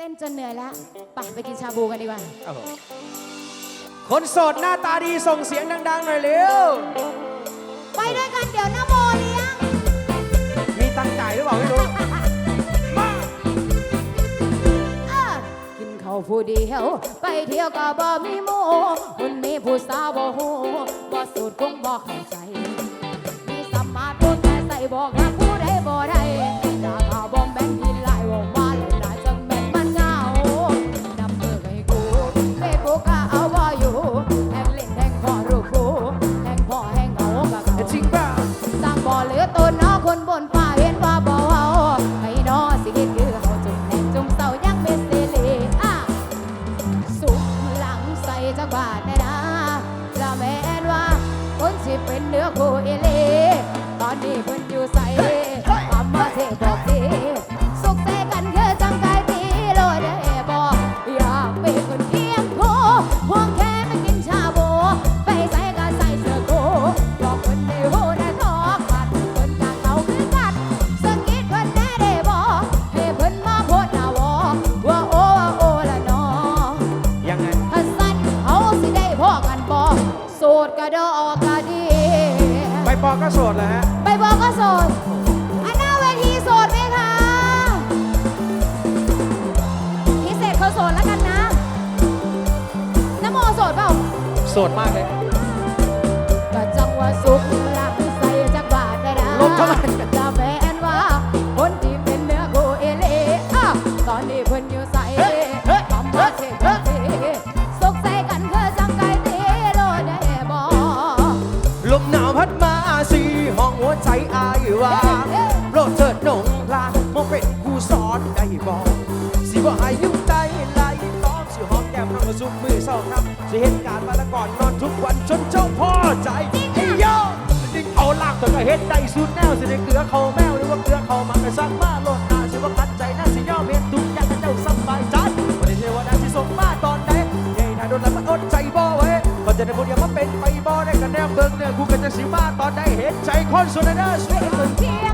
เต้นจนเหนื่อยแล้วไปไปกินชาบูกันดีกว่าโอ้โหคนโสดหน้าตาดีส่งเสียงดัง ๆ หน่อยเร็ว ไปด้วยกันเดี๋ยวนะโมเลี้ยง มีตังค์จ่ายหรือเปล่าไม่รู้ มาเออกินข้าวผู้เดียว ไปเที่ยวก็บ่มีหมูคนมีผู้สาวบ่ฮู้บ่สูตรคงบ่เข้าใจ มีสมมาพูดแต่ใส่บอกหาผู้ใดบ่ได้ สดมากเลยก็จังว่าสุขหลังใส่จักบาทได้นะลบเท่าไหร่ จะแฟนว่า คนที่เป็นเนื้อคู่เอเล่อะตอนนี้เพิ่นอยู่ใส่ทำมาเทเทเทสุขใส่กันคือจังไก่เตโลดได้บ่ ลมหนาวพัดมาสีห้องหัวใจอายว่าโปรดเถิดหนงลามองเป็นผู้สอนได้บอกสิว่าให้ยุ่งใจไหลต้องสิหอมแก้มน้องกระซุกมือเศร้าครับ สิเหตุการณ์มาแล้วก่อนนอนทุกวันจนเจ้าพ่อใจไอ้โยดิ้งเอาลากตัวก็เฮ็ดได้สุดแนวสิได้เกลือเขาแมวหรือว่าเกลือเขามันก็สั่งมาโลดนาสิว่าคัดใจน่าสิย่อมเห็นทุกอย่างให้เจ้าสบายใจวันนี้เทวดาสิส่งมาตอนไหนใหญ่ถ้าโดนแล้วมันอดใจบ่ไว้ก็จะได้คนเดียวมาเป็นไปบ่ได้กันแนวเบิ่งเนี่ยกูก็จะสิมาตอนไหนเห็นใจคนสุดในเด้อช่วยไปคนเที่ย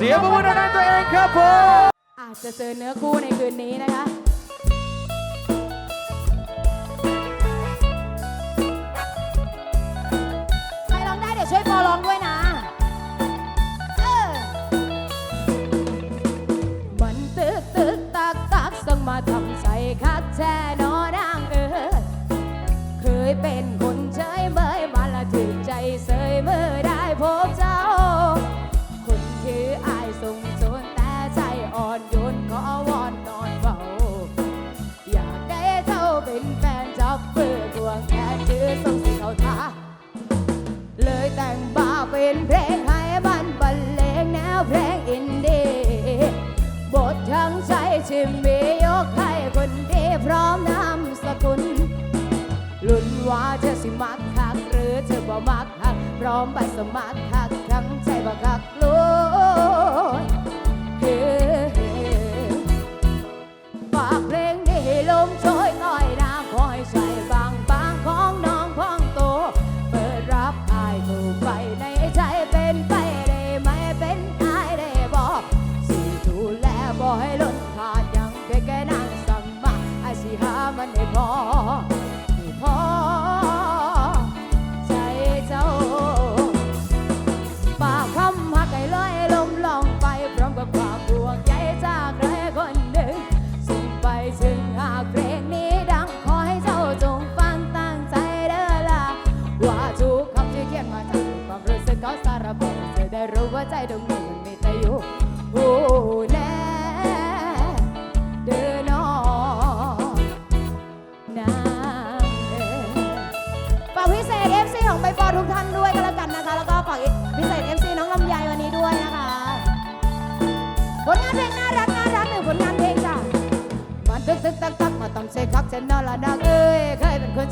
เสียงประมดังๆตัวเองครับผมอาจจะเจอเนื้อคู่ในคืนนี้นะคะ เ็นเพลงไทยบ้านบรรเลงแนวเพลงอินดีบททั้งใจชิมมียกให้คนดีพร้อมนามสกุลลุ้นว่าเธอสิมักคักหรือเธอบ่มักคักพร้อมไปสมัครคักทั้งใจบ่คักลุ้นฝากเพลงนี้ลมโชยต่อย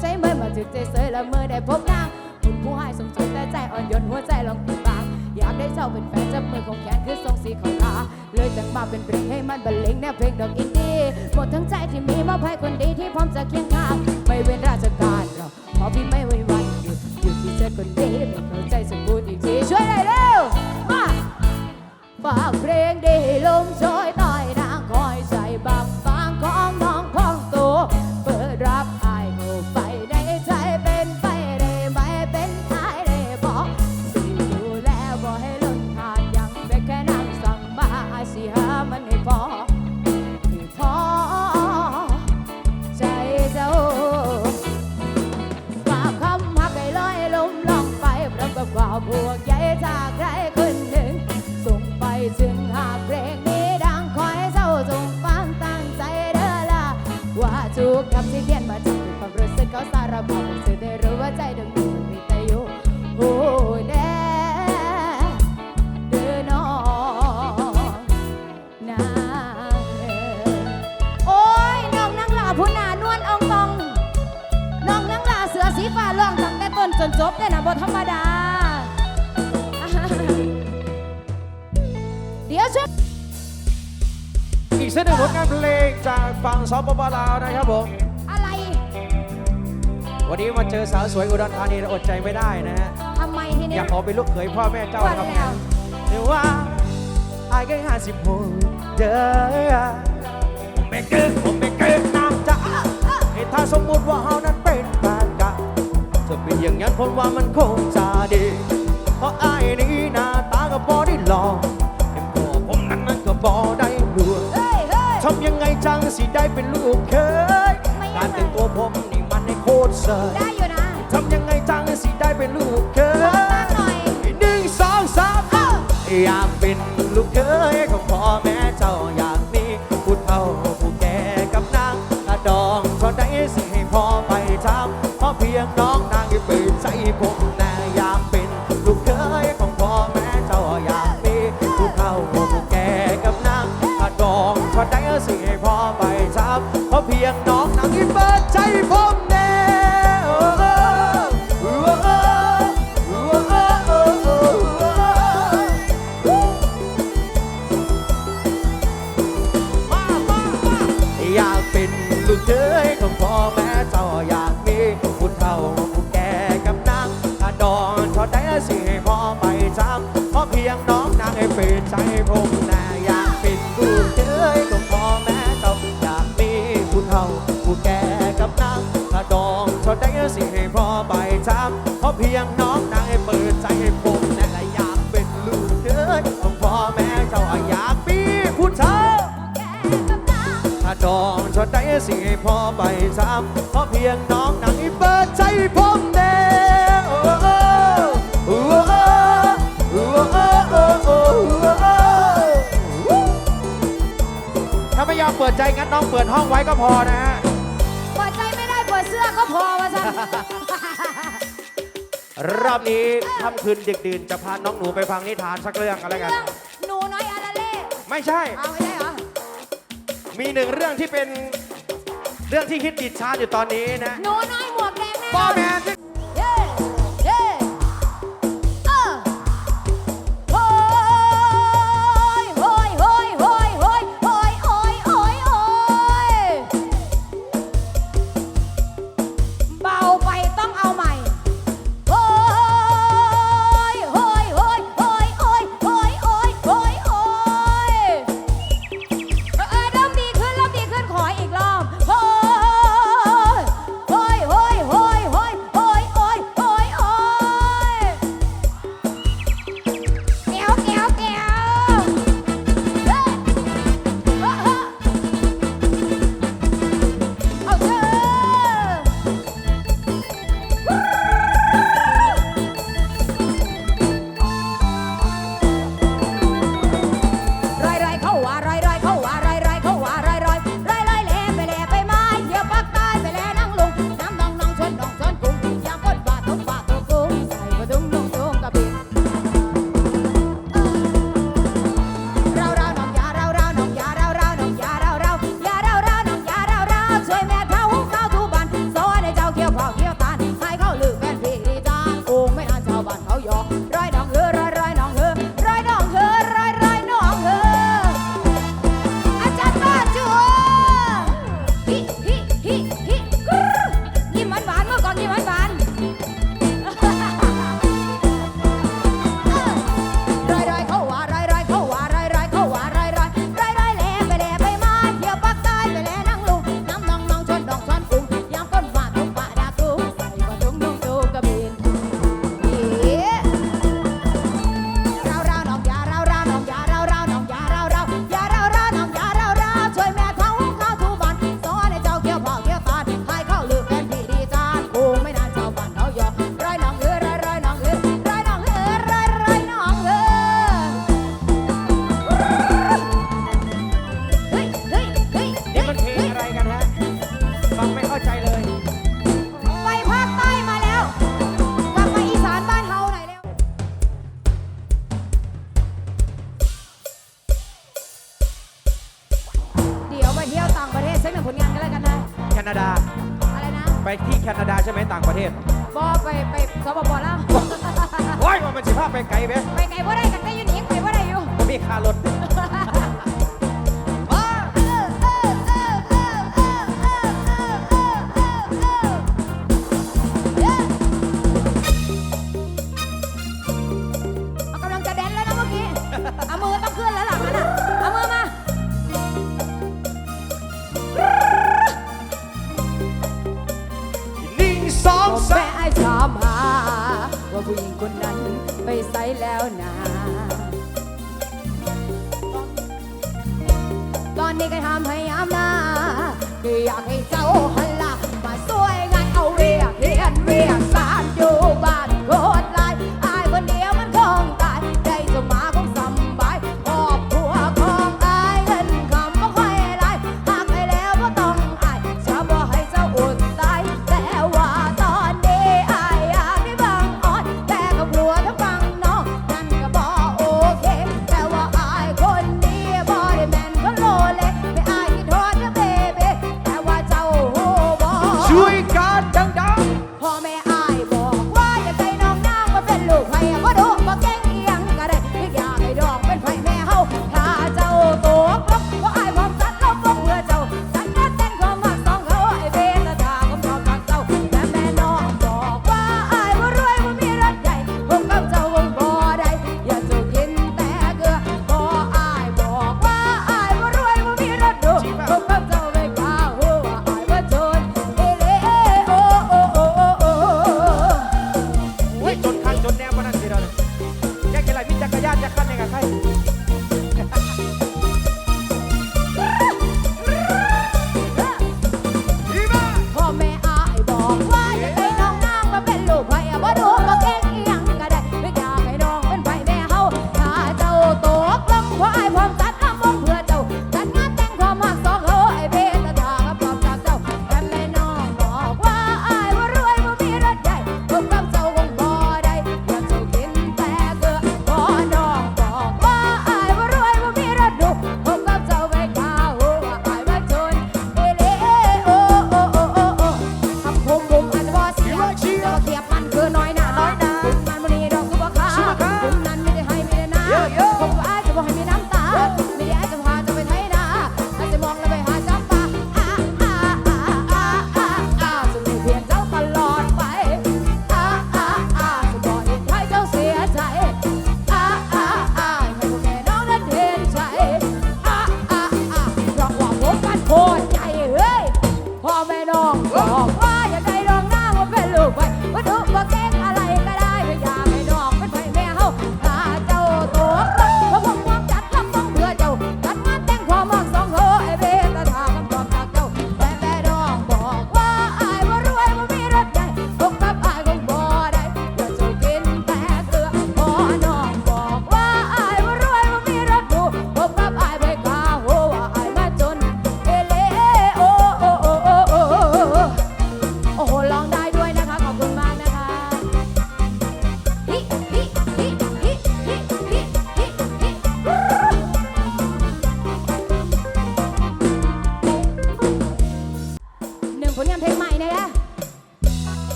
ใช้เมื่อมาถึงใจเสยและเมื่อได้พบนางคุณผู้ให้สมจงแต่ใจอ่อนโยนหัวใจลองปิดบาง อยากได้เจ้าเป็นแฟนจับมือของแขนคือทรงสีของตา เลยแต่งมาเป็นเพลงให้มันบรรเลงแนวเพลงดอกอินดี้หมดทั้งใจที่มีมาภายคนดีที่พร้อมจะเคียงข้างไม่เว้นราชการเราเพราะพี่ไม่ไว้วันหยุดหยุดที่เจอคนดีไม่เข้าใจสมบูรณ์อีกทีช่วยหน่อยเร็วมาฝากเพลงดีลมโชยต่อ อีกสักหนึ่งผลงานเพลงจากฝั่งสปปลาวนะครับผม อะไรวันนี้มาเจอสาวสวยอุดรธานีเราอดใจไม่ได้นะฮะ ทำไมทีอเนี้ยายกขอเป็นลูกเขยพ่อแม่เจ้าวันครับแล้วเดี๋ยวว่าอายก็ห้าสิบหกเด้อผมไม่เกินผมไม่เกินน้ำจ้าให้ถ้าสมมุติว่าเฮานั้นเป็นแฟนกันจะเป็นอย่างนั้นผมว่ามันคงจะดี เพราะอายนี่หน้าตาก็พอได้หลอก สิได้เป็นลูกเคยไม่ได้การแต่งตัวผมนี่มันให้โคตรเซอร์ได้อยู่นะทำยังไงจังสิได้เป็นลูกเคขอตั้งหน่อยยหนึ่งสองสามเอ้าอยากเป็นลูกเคยของพ่อแม่เจ้าอยาก น้องนให้เปิดใจผมแน่อยากเป็นลูกเคยของพ่อแม่เจ้าอยากมีผู้เฒ่าผู้แก่กับนางถ้าดอนทอดได้สิให้พ่อไปจำเพราะเพียงน้องนางให้เปิดใจให้ผมแน่อยากเป็นลูกเคยของพ่อแม่เจ้าอยากมีผู้เฒ่าแกกับนางถ้าดองชดได้สิให้พ่อไปซ้ำเพราะเพียงน้องนางให้เปิดใจผม นน้องเปิดห้องไว้ก็พอนะฮะ เปิดใจไม่ได้เปิดเสื้อก็พอมาสั่นรอบนี้ค่ำคืนดึกดื่นจะพาน้องหนูไปฟังนิทานสักเรื่องกันแล้วกัน เรื่องหนูน้อยอาราเล่ไม่ใช่ เอาไม่ได้เหรอมีหนึ่งเรื่องที่เป็นเรื่องที่ฮิตติดชาร์ตอยู่ตอนนี้นะ หนูน้อยหมวกแดงแน่บนออนแมนที่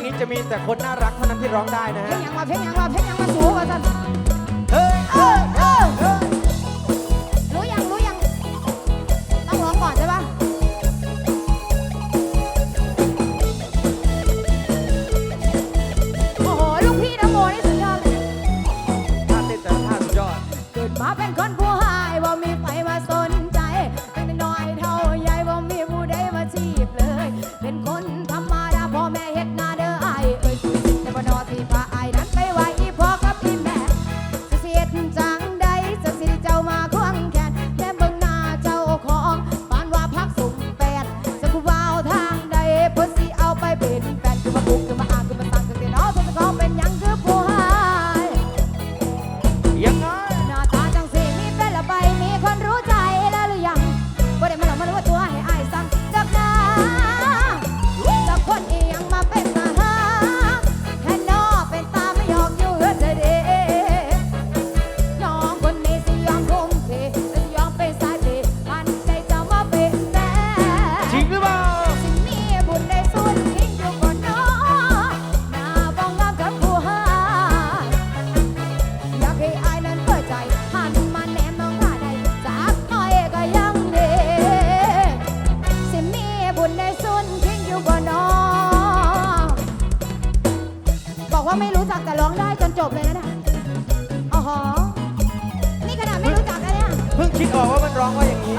งนี้จะมีแต่คนน่ารักเท่านั้นที่ร้องได้นะเพลฮะ งยังมาเพลงยังมาเพลงยังมาสูงว่าท่าน เฮ้ย คิดออกว่ามันร้องว่าอย่างนี้